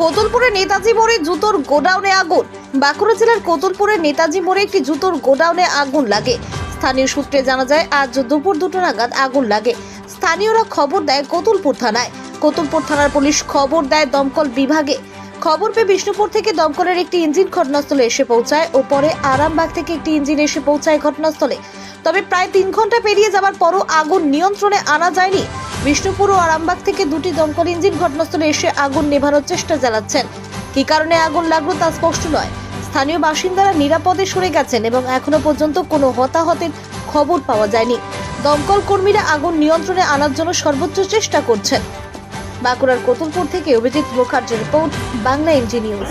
কোতুলপুরে নেতাজি মোড়ে জুতোর গোডাউনে আগুন। বাঁকুড়া জেলার কোতুলপুরের নেতাজি মোড়ে একটি জুতোর গোডাউনে আগুন লাগে। স্থানীয় সূত্রে জানা যায়, আজ দুপুর দুটো নাগাদ আগুন লাগে। স্থানীয়রা খবর দেয় কোতুলপুর থানায়। কোতুলপুর থানার পুলিশ খবর দেয় দমকল বিভাগে। খবর পেয়ে বিষ্ণুপুর থেকে দমকলের একটি ইঞ্জিন ঘটনাস্থলে এসে পৌঁছায় ও পরে আরামবাগ থেকে একটি ইঞ্জিন এসে পৌঁছায় ঘটনাস্থলে। তবে প্রায় তিন ঘণ্টা পেরিয়ে যাওয়ার পরও আগুন নিয়ন্ত্রণে আনা যায়নি। বিষ্ণুপুর ও আরামবাগ থেকে দুটি দমকল ইঞ্জিন ঘটনাস্থলে এসে আগুন নেভানোর চেষ্টা চালাচ্ছেন। কী কারণে আগুন লাগল তা স্পষ্ট নয়। স্থানীয় বাসিন্দারা নিরাপদে সরে গেছেন এবং এখনও পর্যন্ত কোনো হতাহতের খবর পাওয়া যায়নি। দমকল কর্মীরা আগুন নিয়ন্ত্রণে আনার জন্য সর্বোচ্চ চেষ্টা করছেন। বাঁকুড়ার কোতুলপুর থেকে অভিজিৎ মুখার্জির রিপোর্ট, বাংলা নিউজ।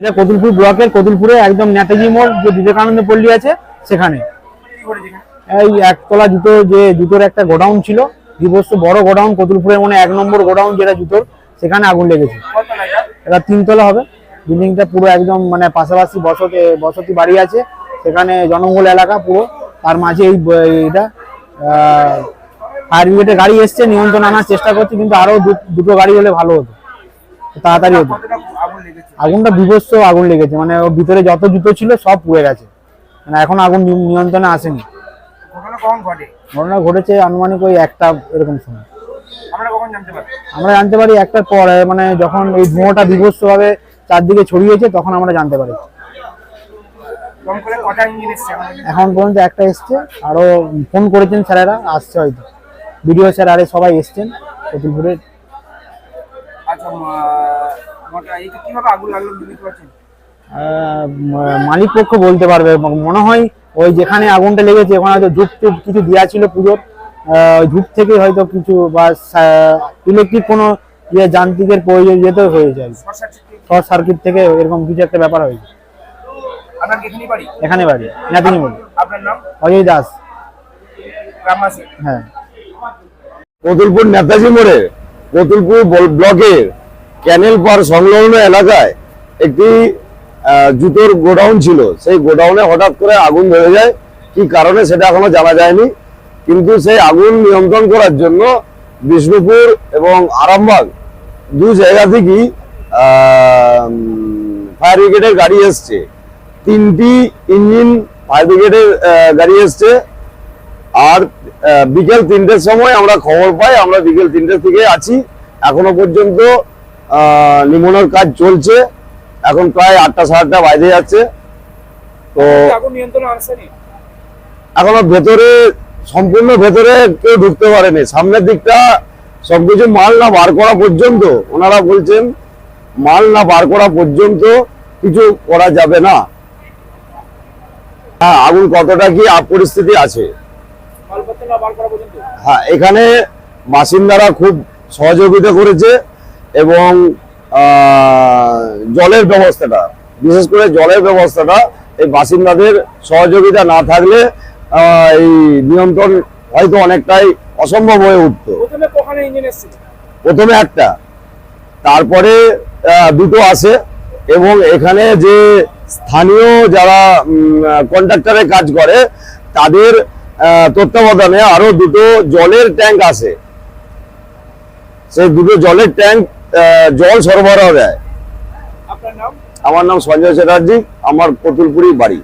এটা কতুলপুর ব্লকের কতুলপুরে একদম নেতাজি মোড়, যে বিবেকানন্দ পল্লী আছে, সেখানে। এই একতলা জুতো যে জুতোর একটা গোডাউন ছিল বিভস্ত বড় গোডাউন, কতুলপুরের মানে এক নম্বর গোডাউন যেটা জুতোর, সেখানে আগুন লেগেছে। এটা তিনতলা হবে। বিল্ডিংটা পুরো একদম মানে পাশাপাশি বসতি বসতি বাড়ি আছে। সেখানে জনবহুল এলাকা পুরো। তার মাঝে এই এটা ফায়ার ব্রিগেডের গাড়ি এসছে, নিয়ন্ত্রণ আনার চেষ্টা করছে, কিন্তু আরও দু- দুটো গাড়ি হলে ভালো হতো। তাড়াতাড়ি হতো। আগুনটা বিভৎস আগুন লেগেছে মানে ওর ভিতরে যত জুতো ছিল সব পুড়ে গেছে। মানে এখন আগুন নিয়ন্ত্রণে আসেনি। ঘটনা ঘটেছে আনুমানিক ওই একটা এরকম সময়। আমরা জানতে পারি? একটার পর মানে যখন এই ধোঁয়াটা বিভৎস ভাবে চারদিকে ছড়িয়েছে তখন আমরা জানতে পারি। এখন? পর্যন্ত একটা এসছে আরও ফোন করেছেন স্যারেরা আসছে হয়তো। বিডিও স্যার আরে সবাই এসছেন কতুলপুরে আচ্ছা মা- মোটা এইটা কীভাবে আগুন লাগল বুঝতে পারছেন? মালিক পক্ষ বলতে পারবে। মনে হয় ওই যেখানে আগুনটা লেগেছে ওখানে হয়তো ধূপ টুপ কিছু দেওয়া ছিল পুজোর। ধূপ থেকে হয়তো কিছু বা ইলেকট্রিক কোনো ইয়ে যান্ত্রিকের প্রয়োজন যেতে আর কি। শর্ট সার্কিট থেকে? এরকম কিছু একটা ব্যাপার হয়েছে। এখানে বাড়ি? এখানে বাড়ি নাতিনি বলি অজয় দাস। হ্যাঁ। কতুলপুর নেতাজি মোড়ে কতুলপুর বল- ব্লকের ক্যানেল পার সংলগ্ন এলাকায় একটি জুতোর গোডাউন ছিল। সেই গোডাউনে হঠাৎ করে আগুন ধরে যায়। কি কারণে সেটা এখনও জানা যায়নি। কিন্তু সেই আগুন নিয়ন্ত্রণ করার জন্য বিষ্ণুপুর এবং আরামবাগ দু জায়গা থেকেই ফায়ার ব্রিগেডের গাড়ি এসছে। তিনটি ইঞ্জিন ফায়ার ব্রিগেডের গাড়ি এসছে। আর বিকেল তিনটের সময় আমরা খবর পাই, আমরা বিকেল তিনটের থেকে আছি। এখনও পর্যন্ত নিমনের কাজ চলছে। এখন প্রায় আটটা সাড়ে আটটা বাজে যাচ্ছে। তো এখনও ভেতরে সম্পূর্ণ ভেতরে কেউ ঢুকতে পারেনি। সামনের দিকটা সবকিছু মাল না বার করা পর্যন্ত ওনারা বলছেন মাল না বার করা পর্যন্ত কিছু করা যাবে না। হ্যাঁ আগুন কতটা কি আপ পরিস্থিতি আছে? হ্যাঁ এখানে বাসিন্দারা খুব সহযোগিতা করেছে। এবং জলের ব্যবস্থাটা বিশেষ করে জলের ব্যবস্থাটা এই বাসিন্দাদের সহযোগিতা না থাকলে এই নিয়ন্ত্রণ হয়তো অনেকটাই অসম্ভব হয়ে উঠতো। প্রথমে একটা তারপরে দুটো আসে এবং এখানে যে স্থানীয় যারা কন্ট্রাক্টরে কাজ করে তাদের তত্ত্বাবধানে আরও দুটো জলের ট্যাঙ্ক আসে সেই দুটো জলের ট্যাঙ্ক জল সরবরাহ দেয়। নাম? আমার নাম সঞ্জয় চ্যাটার্জি আমার কতুলপুরি বাড়ি।